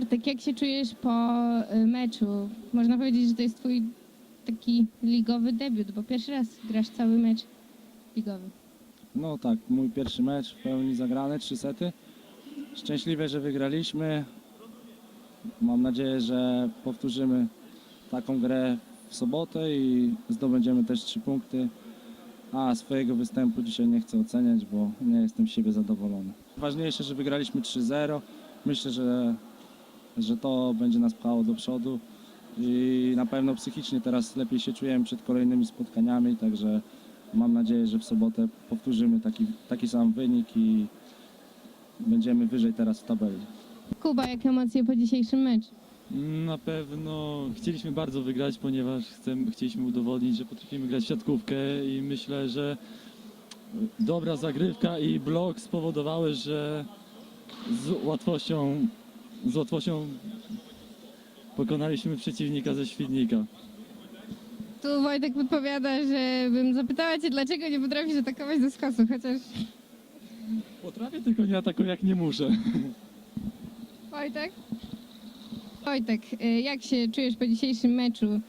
Bartek, jak się czujesz po y, meczu? Można powiedzieć, że to jest twój taki ligowy debiut, bo pierwszy raz grasz cały mecz ligowy. No tak, mój pierwszy mecz w pełni zagrany, trzy sety. Szczęśliwie, że wygraliśmy. Mam nadzieję, że powtórzymy taką grę w sobotę i zdobędziemy też trzy punkty. A swojego występu dzisiaj nie chcę oceniać, bo nie jestem z siebie zadowolony. Ważniejsze, że wygraliśmy 3-0. Myślę, że, że to będzie nas pchało do przodu i na pewno psychicznie teraz lepiej się czujemy przed kolejnymi spotkaniami, także Mam nadzieję, że w sobotę powtórzymy taki, taki sam wynik i będziemy wyżej teraz w tabeli. Kuba, jakie emocje po dzisiejszym meczu? Na pewno chcieliśmy bardzo wygrać, ponieważ chcemy, chcieliśmy udowodnić, że potrafimy grać w siatkówkę i myślę, że dobra zagrywka i blok spowodowały, że z łatwością, z łatwością pokonaliśmy przeciwnika ze Świdnika. Tu Wojtek podpowiada, żebym zapytała cię, dlaczego nie potrafisz atakować do skosu, chociaż... Potrafię, tylko nie atakuję jak nie muszę. Wojtek? Wojtek, y, jak się czujesz po dzisiejszym meczu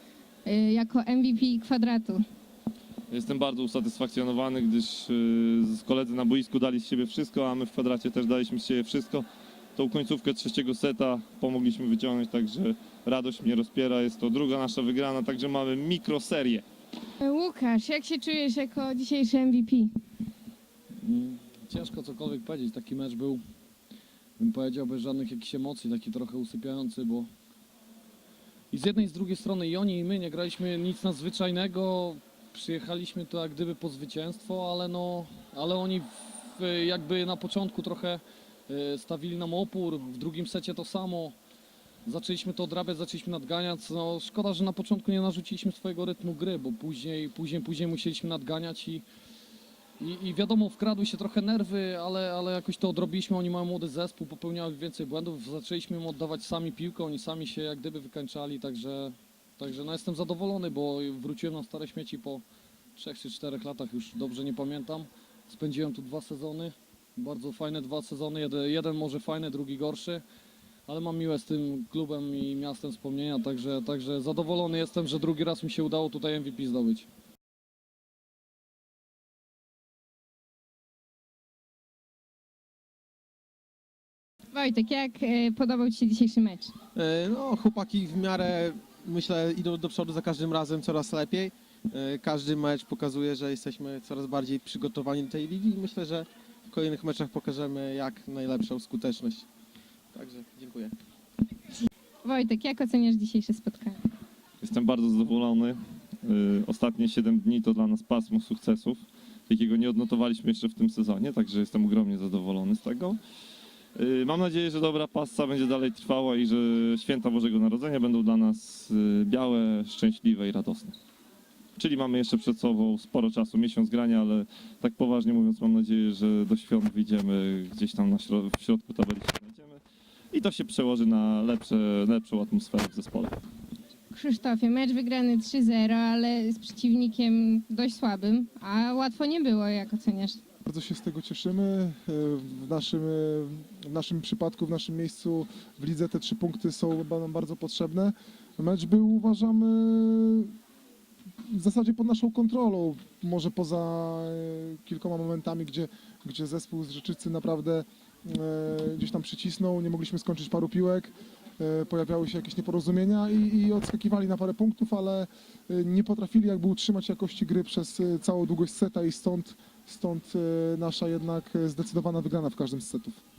y, jako MVP kwadratu? Jestem bardzo usatysfakcjonowany, gdyż y, z koledzy na boisku dali z siebie wszystko, a my w kwadracie też daliśmy z siebie wszystko. Tą końcówkę trzeciego seta pomogliśmy wyciągnąć, także radość mnie rozpiera. Jest to druga nasza wygrana, także mamy mikroserię. Łukasz, jak się czujesz jako dzisiejszy MVP? Mm, Ciężko cokolwiek powiedzieć. Taki mecz był, bym powiedział, bez żadnych jakichś emocji, taki trochę usypiający, bo i z jednej i z drugiej strony i oni i my nie graliśmy nic nadzwyczajnego. Przyjechaliśmy tu jak gdyby po zwycięstwo, ale no, ale oni w, jakby na początku trochę stawili nam opór, w drugim secie to samo. Zaczęliśmy to odrabiać, zaczęliśmy nadganiać. No, szkoda, że na początku nie narzuciliśmy swojego rytmu gry, bo później, później, później musieliśmy nadganiać i, i, I wiadomo, wkradły się trochę nerwy, ale, ale jakoś to odrobiliśmy. Oni mają młody zespół, popełniali więcej błędów. Zaczęliśmy im oddawać sami piłkę, oni sami się jak gdyby wykańczali, także, także no jestem zadowolony, bo wróciłem na stare śmieci po 3 czy 4 latach, już dobrze nie pamiętam. Spędziłem tu dwa sezony, bardzo fajne dwa sezony, jeden, jeden może fajny, drugi gorszy. Ale mam miłe z tym klubem i miastem wspomnienia, także, także zadowolony jestem, że drugi raz mi się udało tutaj MVP zdobyć. Wojtek, jak y, podobał ci się dzisiejszy mecz? E, No, chłopaki w miarę, myślę, idą do przodu za każdym razem coraz lepiej. E, Każdy mecz pokazuje, że jesteśmy coraz bardziej przygotowani do tej ligi i myślę, że kolejnych meczach pokażemy jak najlepszą skuteczność. Także dziękuję. Wojtek, jak oceniasz dzisiejsze spotkanie? Jestem bardzo zadowolony. Y, Ostatnie 7 dni to dla nas pasmo sukcesów, jakiego nie odnotowaliśmy jeszcze w tym sezonie, także jestem ogromnie zadowolony z tego. Y, Mam nadzieję, że dobra passa będzie dalej trwała i że święta Bożego Narodzenia będą dla nas y, białe, szczęśliwe i radosne. Czyli mamy jeszcze przed sobą sporo czasu, miesiąc grania, ale tak poważnie mówiąc, mam nadzieję, że do świąt wyjdziemy gdzieś tam na śro- w środku tabeli się znajdziemy i to się przełoży na lepsze, lepszą atmosferę w zespole. Krzysztofie, mecz wygrany 3-0, ale z przeciwnikiem dość słabym, a łatwo nie było, jak oceniasz? Bardzo się z tego cieszymy. W naszym, w naszym przypadku, w naszym miejscu w lidze te trzy punkty są chyba nam bardzo potrzebne. Mecz był, uważam, e, w zasadzie pod naszą kontrolą. Może poza e, kilkoma momentami, gdzie, gdzie zespół z Rzeczycy naprawdę e, gdzieś tam przycisnął, nie mogliśmy skończyć paru piłek. e, Pojawiały się jakieś nieporozumienia i, i odskakiwali na parę punktów, ale nie potrafili jakby utrzymać jakości gry przez całą długość seta i stąd Stąd nasza jednak zdecydowana wygrana w każdym z setów.